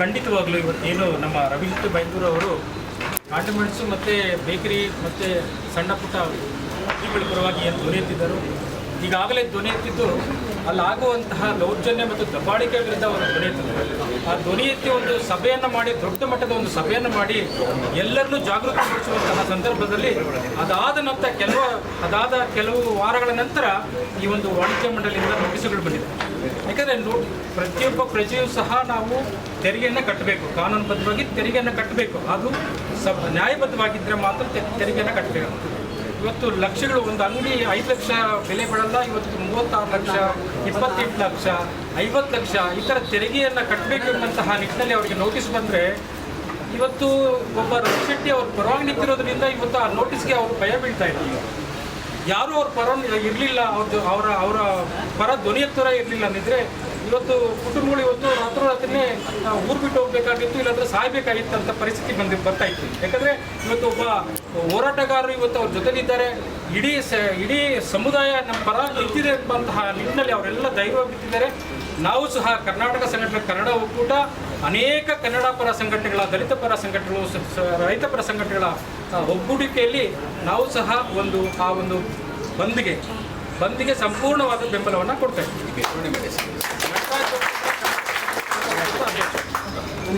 ಖಂಡಿತವಾಗ್ಲೂ ಏನು ನಮ್ಮ ರವೀಂದ್ರ ಬೈಂದೂರು ಅವರು ಆಟೋಮೆಂಟ್ಸು ಮತ್ತು ಬೇಕರಿ ಮತ್ತು ಸಣ್ಣ ಪುಟ್ಟ ಅಂಗಡಿಗಳ ಪರವಾಗಿ ಏನು ಧ್ವನಿ ಎತ್ತಿದ್ದರು. ಈಗಾಗಲೇ ಧ್ವನಿ ಎತ್ತಿದ್ದು ಅಲ್ಲಾಗುವಂತಹ ದೌರ್ಜನ್ಯ ಮತ್ತು ದಬ್ಬಾಳಿಕೆ ವಿರುದ್ಧ ಅವರು ಧ್ವನಿ ಎತ್ತಿದ್ದಾರೆ. ಆ ಧ್ವನಿ ಎತ್ತಿ ಒಂದು ಸಭೆಯನ್ನು ಮಾಡಿ, ದೊಡ್ಡ ಮಟ್ಟದ ಒಂದು ಸಭೆಯನ್ನು ಮಾಡಿ ಎಲ್ಲರನ್ನೂ ಜಾಗೃತಿಗೊಳಿಸುವಂತಹ ಸಂದರ್ಭದಲ್ಲಿ ಅದಾದ ನಂತರ ಕೆಲವು, ಅದಾದ ಕೆಲವು ವಾರಗಳ ನಂತರ ಈ ಒಂದು ವಾಣಿಜ್ಯ ಮಂಡಳಿಯಿಂದ ನೋಟಿಸ್ಗಳು ಬಂದಿದೆ. ಯಾಕಂದರೆ ನೋ, ಪ್ರತಿಯೊಬ್ಬ ಪ್ರಜೆಯೂ ಸಹ ನಾವು ತೆರಿಗೆಯನ್ನು ಕಟ್ಟಬೇಕು. ಕಾನೂನುಬದ್ಧವಾಗಿ ತೆರಿಗೆಯನ್ನು ಕಟ್ಟಬೇಕು. ಅದು ಸಬ್ ನ್ಯಾಯಬದ್ಧವಾಗಿದ್ದರೆ ಮಾತ್ರ ತೆರಿಗೆಯನ್ನು ಕಟ್ಟಬೇಕು. ಇವತ್ತು ಲಕ್ಷಗಳು, ಒಂದು ಅಂಗಡಿ ಐದು ಲಕ್ಷ, ಬೆಲೆ ಬಾಳಲ್ಲ ಇವತ್ತು ಮೂವತ್ತಾರು ಲಕ್ಷ, ಇಪ್ಪತ್ತೆಂಟು ಲಕ್ಷ, ಐವತ್ತು ಲಕ್ಷ, ಈ ಥರ ತೆರಿಗೆಯನ್ನು ಕಟ್ಟಬೇಕು ಎಂಬಂತಹ ನಿಟ್ಟಿನಲ್ಲಿ ಅವರಿಗೆ ನೋಟಿಸ್ ಬಂದರೆ, ಇವತ್ತು ಒಬ್ಬ ಶೆಟ್ಟಿ ಅವ್ರ ಪರವಾಗಿ ನಿಂತಿರೋದ್ರಿಂದ ಇವತ್ತು ಆ ನೋಟಿಸ್ಗೆ ಅವ್ರು ಭಯ ಬೀಳ್ತಾ ಇದ್ದಾರೆ. ಯಾರೂ ಅವ್ರ ಪರ ಇರಲಿಲ್ಲ ಅವ್ರದ್ದು ಅವರ ಅವರ ಪರ ಧ್ವನಿ ಎತ್ತರ ಇರಲಿಲ್ಲ ಅಂದಿದ್ರೆ ಇವತ್ತು ಕುಟುಂಬಗಳು ಇವತ್ತು ರಾತ್ರೋರಾತ್ರಿನೇ ರಾತ್ರಿನೇ ಊರು ಬಿಟ್ಟು ಹೋಗ್ಬೇಕಾಗಿತ್ತು, ಇಲ್ಲಾಂದ್ರೆ ಸಾಯ್ಬೇಕಾಗಿತ್ತು ಅಂತ ಪರಿಸ್ಥಿತಿ ಬಂದು, ಬರ್ತಾ ಇತ್ತು. ಯಾಕಂದರೆ ಇವತ್ತು ಒಬ್ಬ ಹೋರಾಟಗಾರರು ಇವತ್ತು ಅವ್ರ ಜೊತೆಗಿದ್ದಾರೆ ಇಡೀ ಸ, ಇಡೀ ಸಮುದಾಯ ನಮ್ಮ ಪರ ನಿಂತಿದೆ ಎಂಬಂತಹ ನಿಟ್ಟಿನಲ್ಲಿ ಅವರೆಲ್ಲ ಧೈರ್ಯ ಬಿಟ್ಟಿದ್ದಾರೆ ನಾವು ಸಹ ಕರ್ನಾಟಕ ಸಂಘಟನೆ, ಕನ್ನಡ ಒಕ್ಕೂಟ, ಅನೇಕ ಕನ್ನಡ ಪರ ಸಂಘಟನೆಗಳ, ದಲಿತ ಪರ ಸಂಘಟನೆಗಳು ರೈತ ಪರ ಸಂಘಟನೆಗಳ ಒಗ್ಗೂಡಿಕೆಯಲ್ಲಿ ನಾವು ಸಹ ಒಂದು, ಆ ಒಂದು ಬಂದ್ಗೆ ಬಂದಿಗೆ ಸಂಪೂರ್ಣವಾದ ಬೆಂಬಲವನ್ನು ಕೊಡ್ತಾ ಇದ್ದೀವಿ